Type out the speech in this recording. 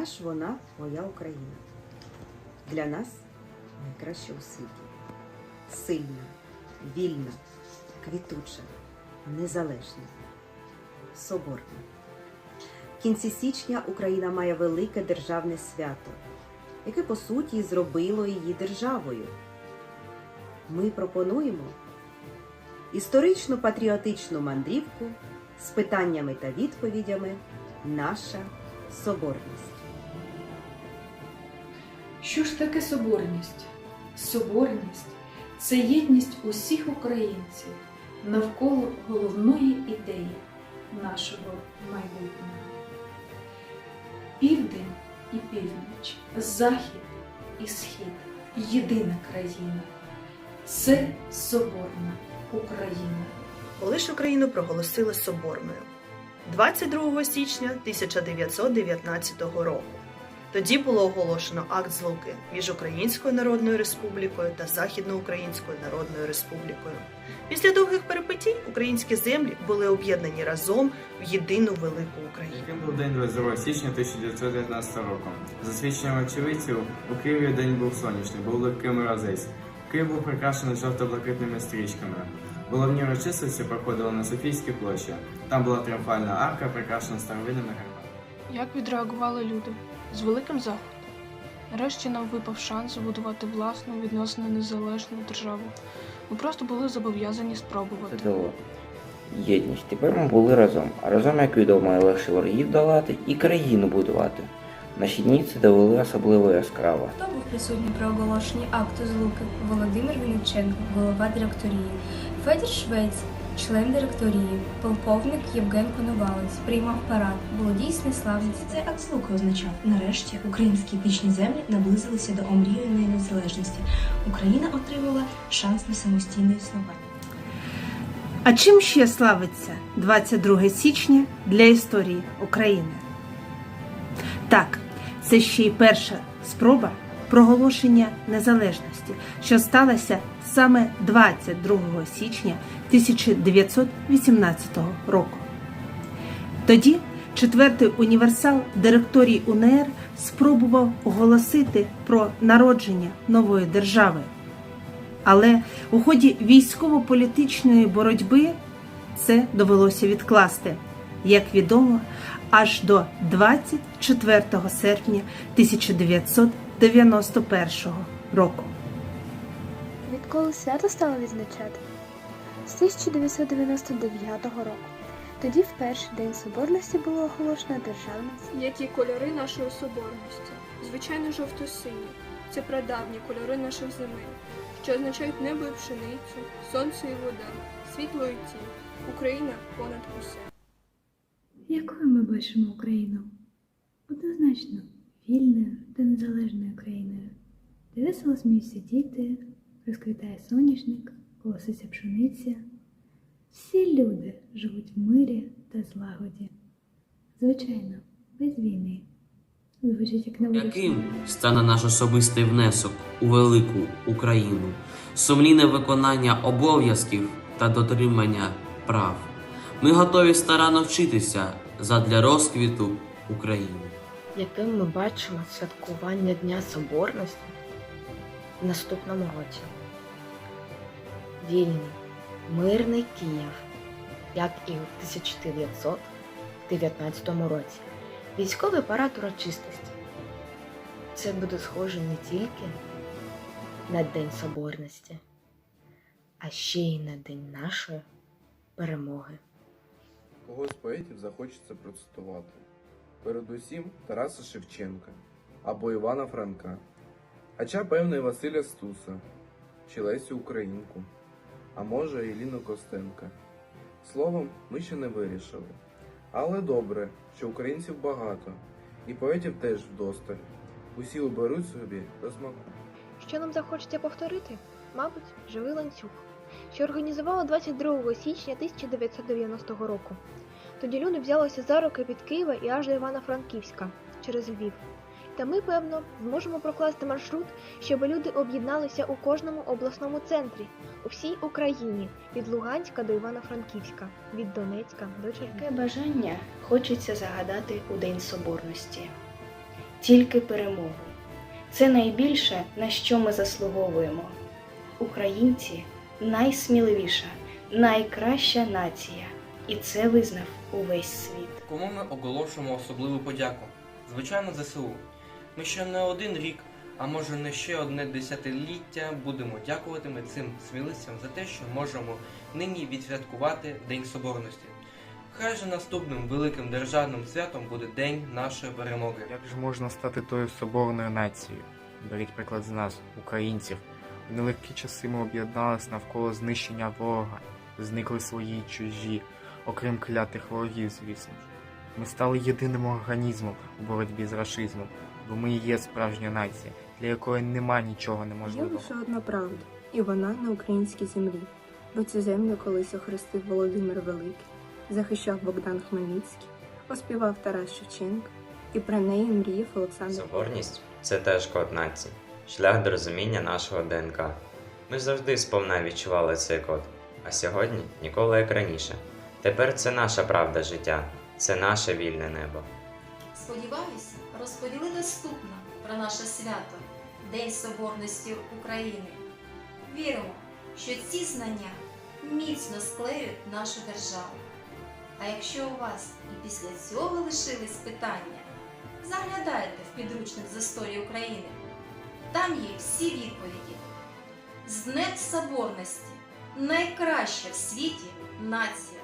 яка ж вона моя Україна? Для нас найкраща у світі. Сильна, вільна, квітуча, незалежна, соборна. В кінці січня Україна має велике державне свято, яке по суті зробило її державою. Ми пропонуємо історичну патріотичну мандрівку з питаннями та відповідями Наша соборність. Що ж таке соборність? Соборність це єдність усіх українців навколо головної ідеї нашого майбутнього. Південь і північ, захід і схід єдина країна. Це соборна Україна. коли ж Україну проголосили соборною 22 січня 1919 року. Тоді було оголошено акт злуки між Українською Народною Республікою та Західноукраїнською Народною Республікою. Після довгих перипетій українські землі були об'єднані разом в єдину велику Україну. Яким був день 22 січня 1919 року? За свідченням очевидців, у Києві день був сонячний, був легкий морозець. Київ був прикрашений жовто-блакитними стрічками. Головні урочистості проходили на Софійській площі. Там була тріумфальна арка, прикрашена старовинними гербами. Як відреагували люди? З великим захватом. Нарешті нам випав шанс збудувати власну відносно незалежну державу. Ми просто були зобов'язані спробувати. Це дало єдність. Тепер ми були разом. А разом, як відомо, легше ворогів долати і країну будувати. Наші дні це довели особливо яскраво. Хто був присутній при оголошенні акту злуки? Володимир Вінниченко, голова директорії, Федір Швець, член директорії, полковник Євген Коновалець, приймав парад. Було дійсне славність. Цей акт злуки означав, нарешті українські етнічні землі наблизилися до омріяної незалежності. Україна отримала шанс на самостійне існування. А чим ще славиться 22 січня для історії України? Так, це ще й перша спроба проголошення незалежності, що сталося саме 22 січня 1918 року. Тоді четвертий універсал директорій УНР спробував оголосити про народження нової держави. Але у ході військово-політичної боротьби це довелося відкласти, як відомо, аж до 24 серпня 1991 року. Відколи свято стало відзначати? З 1999 року. Тоді в перший день соборності було оголошено державність. Які кольори нашої соборності? Звичайно, жовто-сині. Це прадавні кольори наших земель, що означають небо і пшеницю, сонце і вода, світло і тінь. Україна понад усе. Якою ми бачимо Україну? Однозначно, вільною та незалежною країною, де весело сміються діти, розквітає соняшник, колоситься пшениця. Всі люди живуть в мирі та злагоді. Звичайно, без війни. Звучить як на Яким стане наш особистий внесок у велику Україну, сумлінне виконання обов'язків та дотримання прав? Ми готові старанно вчитися задля розквіту України. Яким ми бачимо святкування Дня Соборності в наступному році? Вільний, мирний Київ, як і в 1919 році. Військовий парад урочистості. Це буде схоже не тільки на День Соборності, а ще й на День нашої перемоги. Когось поетів захочеться процитувати. Передусім Тараса Шевченка або Івана Франка, хоча певно і Василя Стуса, чи Лесю Українку, а може і Костенка. Словом, ми ще не вирішили. Але добре, що українців багато, і поетів теж вдосталь. Усі оберуть собі до смаку. Що нам захочеться повторити? Мабуть, живий ланцюг, що організувало 22 січня 1990 року. Тоді люди взялися за руки від Києва і аж до Івано-Франківська через Львів. Та ми, певно, зможемо прокласти маршрут, щоб люди об'єдналися у кожному обласному центрі, у всій Україні, від Луганська до Івано-Франківська, від Донецька до Чернігова. Яке бажання хочеться загадати у День Соборності? тільки перемогу. Це найбільше, на що ми заслуговуємо. Українці найсміливіша, найкраща нація, і це визнав увесь світ. Кому ми оголошуємо особливу подяку? Звичайно, ЗСУ. Ми ще не один рік, а може не ще одне десятиліття будемо дякувати ми цим сміливцям за те, що можемо нині відсвяткувати День Соборності. Хай же наступним великим державним святом буде День нашої перемоги. Як же можна стати тою соборною нацією? Беріть приклад з нас, українців. У нелегкі часи ми об'єднались навколо знищення ворога, зникли свої й чужі, окрім клятих ворогів, звісно. Ми стали єдиним організмом у боротьбі з рашизмом, бо ми і є справжня нація, для якої нема нічого Є лише одна правда, і вона на українській землі, бо цю землю колись охрестив Володимир Великий, захищав Богдан Хмельницький, оспівав Тарас Шевченко, і про неї мріяв Олександр. Соборність це теж код нації, шлях до розуміння нашого ДНК. Ми завжди сповна відчували цей код, а сьогодні ніколи як раніше. Тепер це наша правда життя, це наше вільне небо. Сподіваюся, розповіли доступно про наше свято День Соборності України. Віримо, що ці знання міцно склеють нашу державу. А якщо у вас і після цього лишились питання, заглядайте в підручник з історії України. Там є всі відповіді. З Соборності найкраща в світі нація